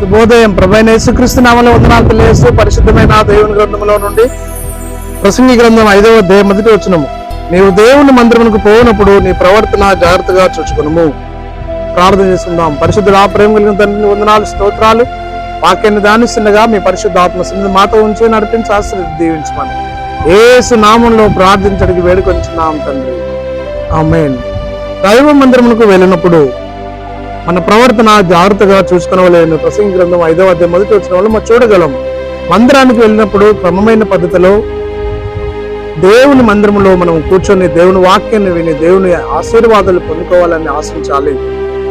శుభోదయం. ప్రభైన యేసుక్రీస్తు నామంలో వందనాలు తెలియజేస్తూ పరిశుద్ధమైన దేవుని గ్రంథంలో నుండి ప్రసంగి గ్రంథం ఐదవ అధ్యాయం మొదటి వచ్చినము నీవు దేవుని మందిరమునకు పోయినప్పుడు నీ ప్రవర్తన జాగ్రత్తగా చూచుకునుము. ప్రార్థన చేసుకుందాం. పరిశుద్ధుడు ఆ ప్రేమ కలిగిన తండ్రిని వందనాలు స్తోత్రాలు. వాక్యాన్ని దానిస్తుండగా మీ పరిశుద్ధ ఆత్మ సన్నిధి మాతో ఉంచి నడిపించి ఆశ్రది దీవించమని ఏసు నామంలో ప్రార్థించడానికి వేడుకొంచున్నాం తండ్రి. ఆమెన్. దైవ మందిరమునకు వెళ్ళినప్పుడు మన ప్రవర్తన జాగ్రత్తగా చూసుకునవలేని ప్రసంగి గ్రంథం ఐదవ అధ్యాయం మొదటి వచ్చిన వాళ్ళు మనం చూడగలం. మందిరానికి వెళ్ళినప్పుడు క్రమమైన పద్ధతిలో దేవుని మందిరంలో మనం కూర్చొని దేవుని వాక్యాన్ని విని దేవుని ఆశీర్వాదాలు పొందుకోవాలని ఆశించాలి.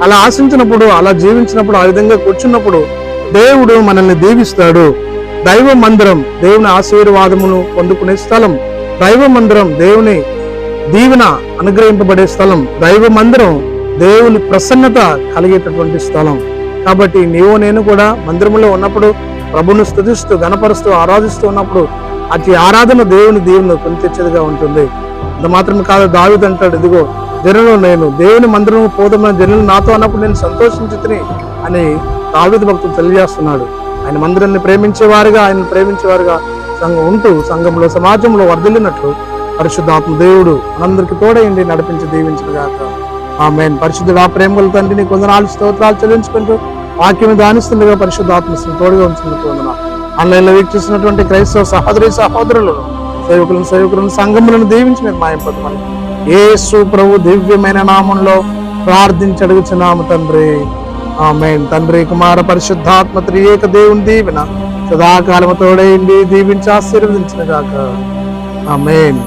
అలా ఆశించినప్పుడు అలా జీవించినప్పుడు ఆ విధంగా కూర్చున్నప్పుడు దేవుడు మనల్ని దీవిస్తాడు. దైవ మందిరం దేవుని ఆశీర్వాదమును పొందుకునే స్థలం. దైవ మందిరం దేవుని దీవెన అనుగ్రహింపబడే స్థలం. దైవ మందిరం దేవుని ప్రసన్నత కలిగేటటువంటి స్థలం. కాబట్టి నీవు నేను కూడా మందిరంలో ఉన్నప్పుడు ప్రభును స్థుతిస్తూ గణపరుస్తూ ఆరాధిస్తూ ఉన్నప్పుడు అతి ఆరాధన దేవుని దేవుని కొని తెచ్చేదిగా ఉంటుంది. అంత మాత్రం కాదు దావిది అంటాడు ఇదిగో జనులు నేను దేవుని మందిరం పోదమైన జనులు నాతో అన్నప్పుడు నేను సంతోషించుతుని అని దావిది భక్తులు తెలియజేస్తున్నాడు. ఆయన మందిరాన్ని ప్రేమించేవారుగా ఆయన ప్రేమించేవారుగా సంఘం ఉంటూ సంఘంలో సమాజంలో వర్ధిల్లినట్లు పరిశుద్ధాత్మ దేవుడు మనందరికి తోడైండి నడిపించి దీవించిన గాక ఆమెన్. పరిశుద్ధుడు ఆ ప్రేమల తండ్రిని కొందనాలు స్తోత్రాలు చెల్లించుకుంటూ వాక్యం దానిస్తుండగా ఆత్మస్థిని తోడుగా ఉంచుకుంటూ వందన ఆన్లైన్లో వీక్షిస్తున్నటువంటి క్రైస్తవ సహోదరి సహోదరులను సేవకులను సేవకులను సంఘములను దీవించి మీరు మాయపడమని ఏ ప్రభు దివ్యమైన నామంలో ప్రార్థించి అడుగుచున్నాము తండ్రి. ఆమెన్. తండ్రి కుమార పరిశుద్ధాత్మ త్రియేక దేవుని దీవెన సదాకాలము తోడైంది దీవించి ఆశీర్వదించిన గాక ఆమెన్.